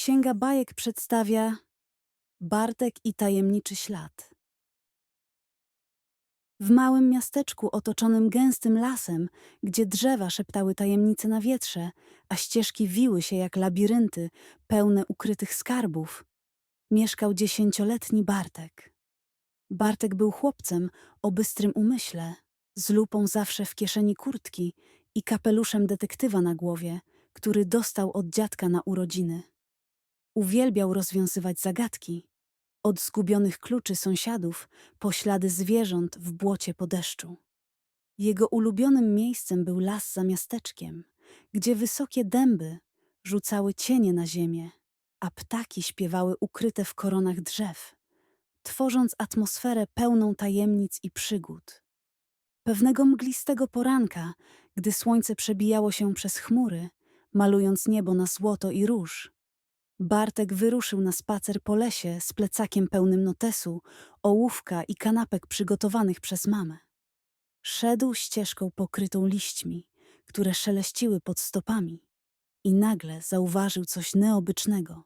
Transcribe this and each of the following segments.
Księga bajek przedstawia Bartek i tajemniczy ślad. W małym miasteczku otoczonym gęstym lasem, gdzie drzewa szeptały tajemnice na wietrze, a ścieżki wiły się jak labirynty, pełne ukrytych skarbów, mieszkał dziesięcioletni Bartek. Bartek był chłopcem o bystrym umyśle, z lupą zawsze w kieszeni kurtki i kapeluszem detektywa na głowie, który dostał od dziadka na urodziny. Uwielbiał rozwiązywać zagadki, od zgubionych kluczy sąsiadów po ślady zwierząt w błocie po deszczu. Jego ulubionym miejscem był las za miasteczkiem, gdzie wysokie dęby rzucały cienie na ziemię, a ptaki śpiewały ukryte w koronach drzew, tworząc atmosferę pełną tajemnic i przygód. Pewnego mglistego poranka, gdy słońce przebijało się przez chmury, malując niebo na złoto i róż, Bartek wyruszył na spacer po lesie z plecakiem pełnym notesu, ołówka i kanapek przygotowanych przez mamę. Szedł ścieżką pokrytą liśćmi, które szeleściły pod stopami i nagle zauważył coś neobycznego.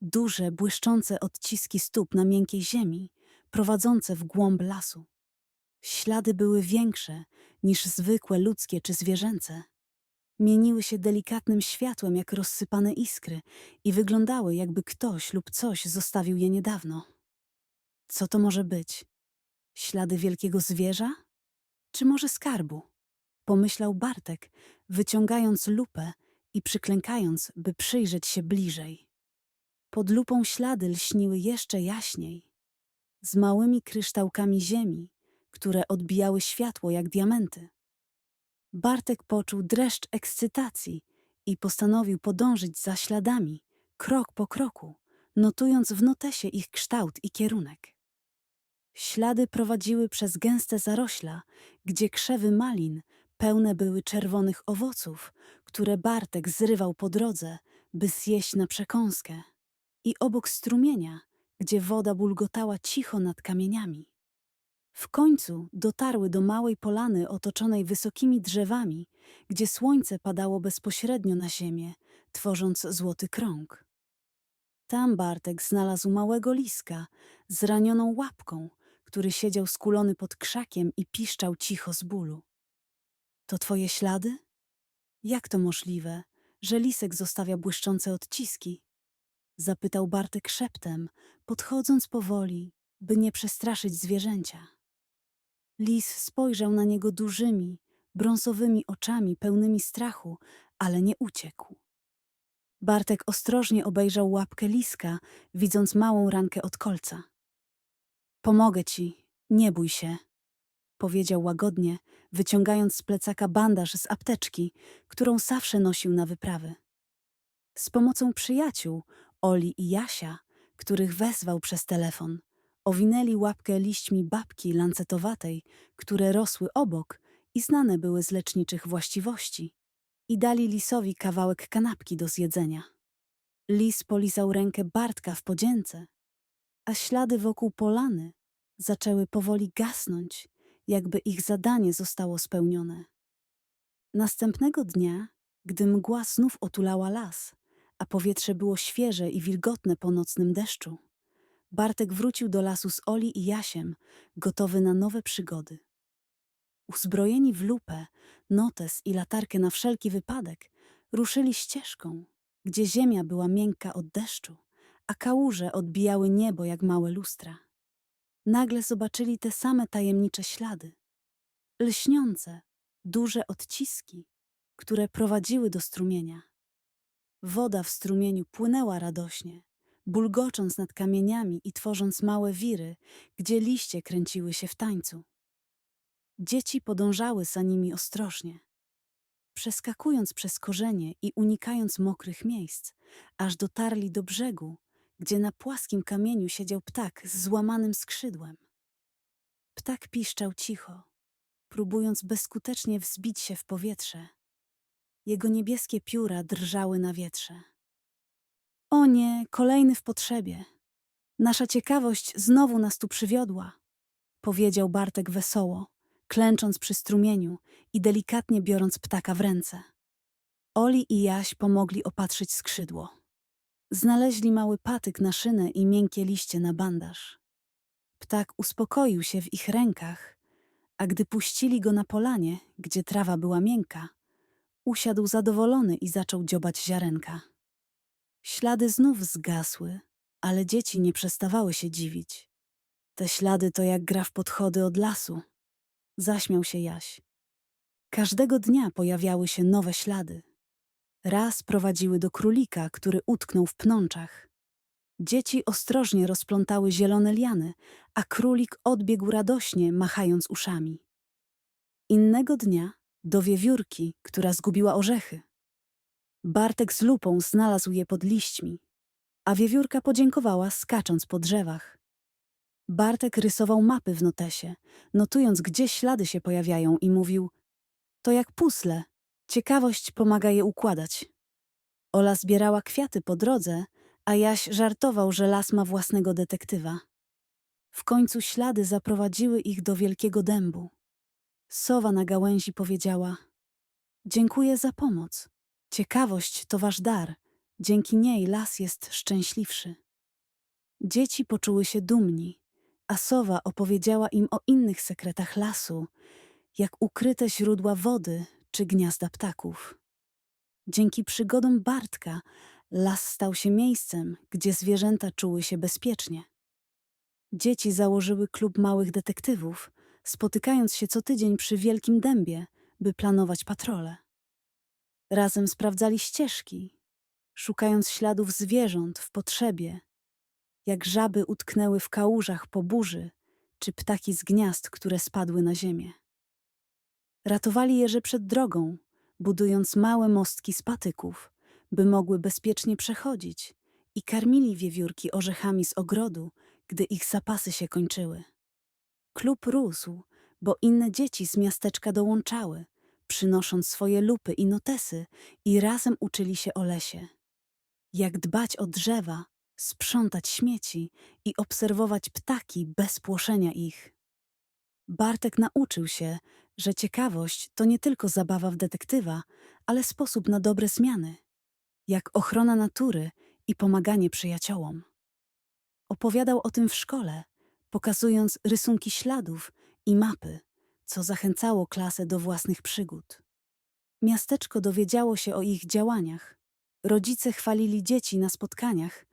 Duże, błyszczące odciski stóp na miękkiej ziemi, prowadzące w głąb lasu. Ślady były większe niż zwykłe ludzkie czy zwierzęce. Mieniły się delikatnym światłem jak rozsypane iskry i wyglądały, jakby ktoś lub coś zostawił je niedawno. Co to może być? Ślady wielkiego zwierza? Czy może skarbu? Pomyślał Bartek, wyciągając lupę i przyklękając, by przyjrzeć się bliżej. Pod lupą ślady lśniły jeszcze jaśniej, z małymi kryształkami ziemi, które odbijały światło jak diamenty. Bartek poczuł dreszcz ekscytacji i postanowił podążyć za śladami, krok po kroku, notując w notesie ich kształt i kierunek. Ślady prowadziły przez gęste zarośla, gdzie krzewy malin pełne były czerwonych owoców, które Bartek zrywał po drodze, by zjeść na przekąskę, i obok strumienia, gdzie woda bulgotała cicho nad kamieniami. W końcu dotarły do małej polany otoczonej wysokimi drzewami, gdzie słońce padało bezpośrednio na ziemię, tworząc złoty krąg. Tam Bartek znalazł małego liska z ranioną łapką, który siedział skulony pod krzakiem i piszczał cicho z bólu. To twoje ślady? Jak to możliwe, że lisek zostawia błyszczące odciski? Zapytał Bartek szeptem, podchodząc powoli, by nie przestraszyć zwierzęcia. Lis spojrzał na niego dużymi, brązowymi oczami pełnymi strachu, ale nie uciekł. Bartek ostrożnie obejrzał łapkę liska, widząc małą rankę od kolca. Pomogę ci, nie bój się, powiedział łagodnie, wyciągając z plecaka bandaż z apteczki, którą zawsze nosił na wyprawy. Z pomocą przyjaciół, Oli i Jasia, których wezwał przez telefon, owinęli łapkę liśćmi babki lancetowatej, które rosły obok i znane były z leczniczych właściwości, i dali lisowi kawałek kanapki do zjedzenia. Lis polizał rękę Bartka w podzięce, a ślady wokół polany zaczęły powoli gasnąć, jakby ich zadanie zostało spełnione. Następnego dnia, gdy mgła znów otulała las, a powietrze było świeże i wilgotne po nocnym deszczu, Bartek wrócił do lasu z Oli i Jasiem, gotowy na nowe przygody. Uzbrojeni w lupę, notes i latarkę na wszelki wypadek, ruszyli ścieżką, gdzie ziemia była miękka od deszczu, a kałuże odbijały niebo jak małe lustra. Nagle zobaczyli te same tajemnicze ślady. Lśniące, duże odciski, które prowadziły do strumienia. Woda w strumieniu płynęła radośnie, bulgocząc nad kamieniami i tworząc małe wiry, gdzie liście kręciły się w tańcu. Dzieci podążały za nimi ostrożnie, przeskakując przez korzenie i unikając mokrych miejsc, aż dotarli do brzegu, gdzie na płaskim kamieniu siedział ptak z złamanym skrzydłem. Ptak piszczał cicho, próbując bezskutecznie wzbić się w powietrze. Jego niebieskie pióra drżały na wietrze. O nie, kolejny w potrzebie. Nasza ciekawość znowu nas tu przywiodła, powiedział Bartek wesoło, klęcząc przy strumieniu i delikatnie biorąc ptaka w ręce. Oli i Jaś pomogli opatrzyć skrzydło. Znaleźli mały patyk na szynę i miękkie liście na bandaż. Ptak uspokoił się w ich rękach, a gdy puścili go na polanie, gdzie trawa była miękka, usiadł zadowolony i zaczął dziobać ziarenka. Ślady znów zgasły, ale dzieci nie przestawały się dziwić. Te ślady to jak gra w podchody od lasu. Zaśmiał się Jaś. Każdego dnia pojawiały się nowe ślady. Raz prowadziły do królika, który utknął w pnączach. Dzieci ostrożnie rozplątały zielone liany, a królik odbiegł radośnie, machając uszami. Innego dnia do wiewiórki, która zgubiła orzechy. Bartek z lupą znalazł je pod liśćmi, a wiewiórka podziękowała, skacząc po drzewach. Bartek rysował mapy w notesie, notując, gdzie ślady się pojawiają i mówił – to jak puzzle, ciekawość pomaga je układać. Ola zbierała kwiaty po drodze, a Jaś żartował, że las ma własnego detektywa. W końcu ślady zaprowadziły ich do wielkiego dębu. Sowa na gałęzi powiedziała – dziękuję za pomoc. Ciekawość to wasz dar, dzięki niej las jest szczęśliwszy. Dzieci poczuły się dumni, a sowa opowiedziała im o innych sekretach lasu, jak ukryte źródła wody czy gniazda ptaków. Dzięki przygodom Bartka las stał się miejscem, gdzie zwierzęta czuły się bezpiecznie. Dzieci założyły klub małych detektywów, spotykając się co tydzień przy wielkim dębie, by planować patrole. Razem sprawdzali ścieżki, szukając śladów zwierząt w potrzebie, jak żaby utknęły w kałużach po burzy, czy ptaki z gniazd, które spadły na ziemię. Ratowali jeże przed drogą, budując małe mostki z patyków, by mogły bezpiecznie przechodzić i karmili wiewiórki orzechami z ogrodu, gdy ich zapasy się kończyły. Klub rósł, bo inne dzieci z miasteczka dołączały, przynosząc swoje lupy i notesy i razem uczyli się o lesie. Jak dbać o drzewa, sprzątać śmieci i obserwować ptaki bez płoszenia ich. Bartek nauczył się, że ciekawość to nie tylko zabawa w detektywa, ale sposób na dobre zmiany, jak ochrona natury i pomaganie przyjaciołom. Opowiadał o tym w szkole, pokazując rysunki śladów i mapy, co zachęcało klasę do własnych przygód. Miasteczko dowiedziało się o ich działaniach. Rodzice chwalili dzieci na spotkaniach,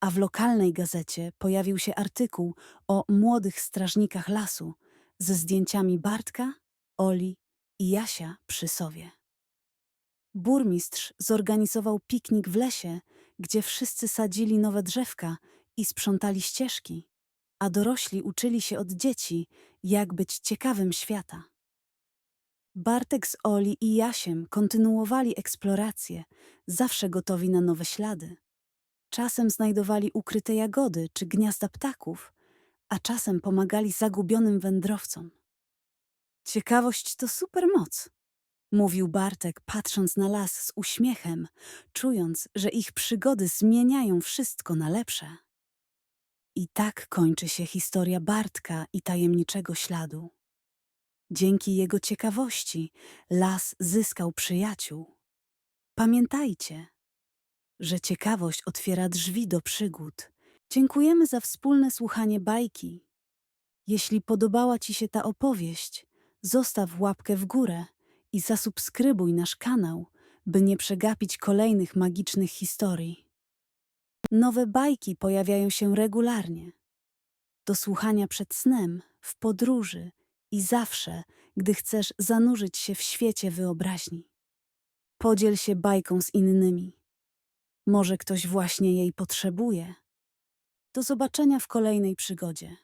a w lokalnej gazecie pojawił się artykuł o młodych strażnikach lasu ze zdjęciami Bartka, Oli i Jasia przy sowie. Burmistrz zorganizował piknik w lesie, gdzie wszyscy sadzili nowe drzewka i sprzątali ścieżki, a dorośli uczyli się od dzieci, jak być ciekawym świata. Bartek z Oli i Jasiem kontynuowali eksplorację, zawsze gotowi na nowe ślady. Czasem znajdowali ukryte jagody czy gniazda ptaków, a czasem pomagali zagubionym wędrowcom. Ciekawość to supermoc, mówił Bartek, patrząc na las z uśmiechem, czując, że ich przygody zmieniają wszystko na lepsze. I tak kończy się historia Bartka i tajemniczego śladu. Dzięki jego ciekawości las zyskał przyjaciół. Pamiętajcie, że ciekawość otwiera drzwi do przygód. Dziękujemy za wspólne słuchanie bajki. Jeśli podobała Ci się ta opowieść, zostaw łapkę w górę i zasubskrybuj nasz kanał, by nie przegapić kolejnych magicznych historii. Nowe bajki pojawiają się regularnie. Do słuchania przed snem, w podróży i zawsze, gdy chcesz zanurzyć się w świecie wyobraźni. Podziel się bajką z innymi. Może ktoś właśnie jej potrzebuje. Do zobaczenia w kolejnej przygodzie.